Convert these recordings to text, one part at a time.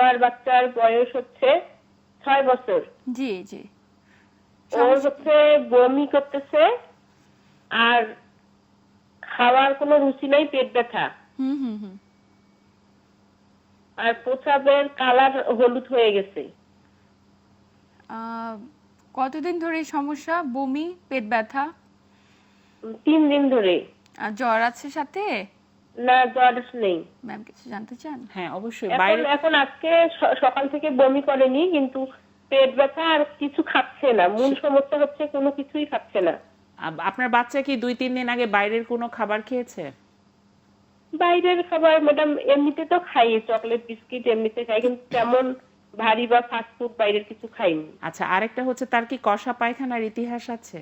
আমার বাচ্চার বয়স হচ্ছে ছয় বছর। জি জি। ওর হচ্ছে বমি করতেছে আর খাওয়ার কোনো রুচি নাই পেট ব্যথা। হুম হুম হুম। আর প্রসাবের কালার হলুদ হয়ে গেছে। কতদিন ধরে এই সমস্যা? বমি পেট ব্যথা? তিন দিন ধরে। আর জ্বর আছে সাথে? না নেই। ম্যাম কিছু জানতে চান? হ্যাঁ অবশ্যই। বাইরে এখন আজকে সকাল থেকে বমি করেনি কিন্তু পেট ব্যথা আর কিছু খাচ্ছে না। মূল সমস্যা হচ্ছে কোনো কিছুই খাচ্ছে না। আপনার বাচ্চা কি দুই তিন দিন আগে বাইরের কোনো খাবার খেয়েছে? বাইরের খাবার ম্যাডাম এমনিতে তো খাই চকলেট বিস্কিট এমনিতে খাই কিন্তু তেমন ভারী বা ফাস্ট ফুড বাইরের কিছু খাইনি। আচ্ছা আরেকটা হচ্ছে তার কি কষা পায়খানার ইতিহাস আছে?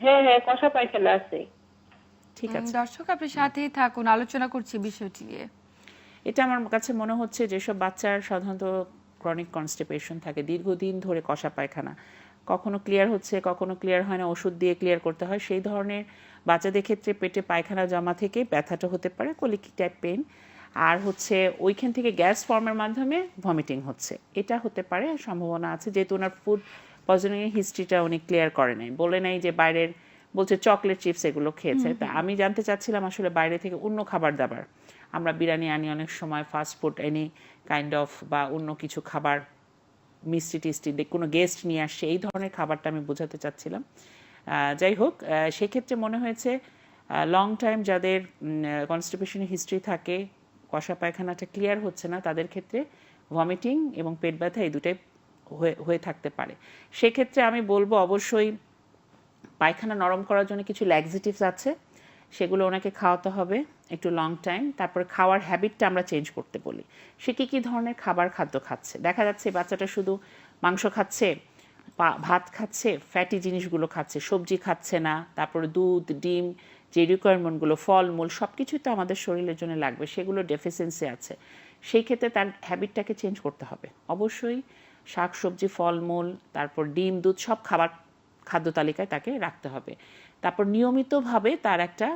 হ্যাঁ হ্যাঁ কষা পায়খানা আছে। ঠিক আছে। দর্শক আপনি সাথেই থাকুন আলোচনা করছি বিষয়টি নিয়ে। এটা আমার কাছে মনে হচ্ছে যেসব বাচ্চার সাধারণত ক্রনিক কনস্টিপেশন থাকে দীর্ঘদিন ধরে কষা পায়খানা। কখনো ক্লিয়ার হচ্ছে কখনো ক্লিয়ার হয় না ওষুধ দিয়ে ক্লিয়ার করতে হয়। সেই ধরনের বাচ্চাদের ক্ষেত্রে পেটে পায়খানা জমা থেকে ব্যথাটা হতে পারে কলিকি টাইপ পেন আর হচ্ছে ওইখান থেকে গ্যাস ফর্মের মাধ্যমে ভমিটিং হচ্ছে। এটা হতে পারে সম্ভাবনা আছে। যেহেতু ওনার ফুড পয়জনিং হিস্ট্রিটা উনি ক্লিয়ার করে নাই। বলে নাই যে বাইরের বলছে চকলেট চিপস এগুলো খেয়েছে। তা আমি জানতে চাচ্ছিলাম আসলে বাইরে থেকে অন্য খাবার দাবার। আমরা বিরিয়ানি আনি অনেক সময় fast food any kind of বা অন্য কিছু খাবার মিষ্টি টিষ্টি দে- কোনো গেস্ট নিয়ে আসছে এই ধরনের খাবারটা আমি বোঝাতে চাচ্ছিলাম। যাই হোক সেক্ষেত্রে মনে হয়েছে লং টাইম যাদের কনস্টিপেশনের হিস্ট্রি থাকে কষা পায়খানাটা ক্লিয়ার হচ্ছে না তাদের ক্ষেত্রে ভমিটিং এবং পেট ব্যথা এই দুটাই হয়ে- হয়ে থাকতে পারে। সেক্ষেত্রে আমি বলব অবশ্যই পায়খানা নরম করার জন্য কিছু ল্যাক্সিটিভস আছে, সেগুলো ওনাকে খাওয়াতে হবে একটু লং টাইম তারপর খাওয়ার হ্যাবিটটা আমরা চেঞ্জ করতে বলি। সে কী কী ধরনের খাবার খাদ্য খাচ্ছে? দেখা যাচ্ছে বাচ্চাটা শুধু মাংস খাচ্ছে ভাত খাচ্ছে ফ্যাটি জিনিসগুলো খাচ্ছে, সবজি খাচ্ছে না, তারপরে দুধ, ডিম, যে রিকোয়ারমেন্টগুলো ফলমূল সব কিছুই তো আমাদের শরীরের জন্য লাগবে, সেগুলো ডেফিসিয়েন্সি আছে। সেই ক্ষেত্রে তার হ্যাবিটটাকে চেঞ্জ করতে হবে। অবশ্যই শাক, সবজি, ফলমূল, তারপর ডিম, দুধ, সব খাবার খাদ্য তালিকায় তাকে রাখতে হবে। তারপর নিয়মিতভাবে তার একটা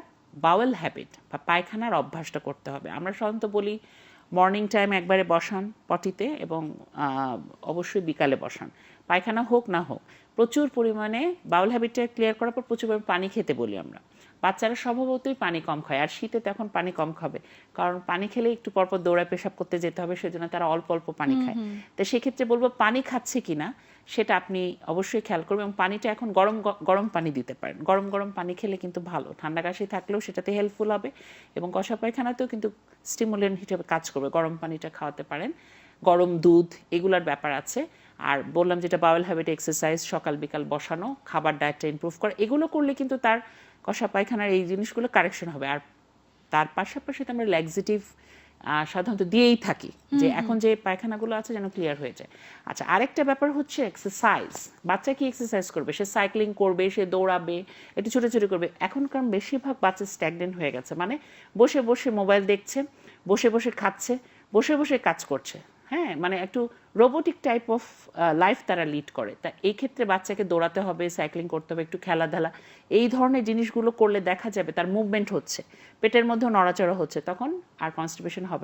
বাওয়েল হ্যাবিট বা পায়খানার অভ্যাসটা করতে হবে। আমরা সাধারণত বলি মর্নিং টাইম একবারে বসান পটিতে এবং অবশ্যই বিকালে বসান। পায়খানা হোক না হোক, প্রচুর পরিমাণে বাউল হ্যাবিটটা ক্লিয়ার করার পর প্রচুর পরিমাণে পানি খেতে বলি আমরা। বাচ্চারা স্বভাবতই পানি কম খায়। আর শীতে তখন পানি কম খাবে। কারণ পানি খেলে একটু পরপর দৌড়ায় পেশাব করতে যেতে হবে সেজন্য তারা অল্প অল্প পানি খায়। তো সেক্ষেত্রে বলব পানি খাচ্ছে কিনা সেটা আপনি অবশ্যই খেয়াল করবেন। এবং পানিটা এখন গরম গরম পানি দিতে পারেন। গরম গরম পানি খেলে কিন্তু ভালো। ঠান্ডা কাশি থাকলেও সেটাতে হেল্পফুল হবে। এবং কষা পায়খানাতেও কিন্তু স্টিমুলেন্ট হিসেবে কাজ করবে। গরম পানিটা খাওয়াতে পারেন। গরম দুধ এগুলার ব্যাপার আছে। আর বললাম যেটা বাওয়েল হ্যাবিট এক্সারসাইজ সকাল বিকাল বসানো খাবার ডায়েটটা ইমপ্রুভ করা এগুলো করলে কিন্তু তার কষা পায়খানার এই জিনিসগুলো কারেকশন হবে। আর তার পাশাপাশি তো আমরা ল্যাক্সিটিভ সাধারণত দিয়েই থাকি যে এখন যে পায়খানাগুলো আছে যেন ক্লিয়ার হয়ে যায়। আচ্ছা আরেকটা ব্যাপার হচ্ছে এক্সারসাইজ বাচ্চা কি এক্সারসাইজ করবে? সে সাইক্লিং করবে সে দৌড়াবে একটু ছোটাছুটি করবে। এখনকার বেশিরভাগ বাচ্চা স্ট্যাগনেন্ট হয়ে গেছে। মানে বসে বসে মোবাইল দেখছে বসে বসে খাচ্ছে বসে বসে কাজ করছে। হ্যাঁ মানে একটু রোবোটিক টাইপ অফ লাইফ তারা লিড করে। তা এই ক্ষেত্রে বাচ্চাকে দৌড়াতে হবে সাইক্লিং করতে হবে, একটু খেলাধুলা। এই ধরনের জিনিসগুলো করলে দেখা যাবে তার মুভমেন্ট হচ্ছে, পেটের মধ্যে নড়াচড়া হচ্ছে, তখন আর কনস্টিপেশন হবে না।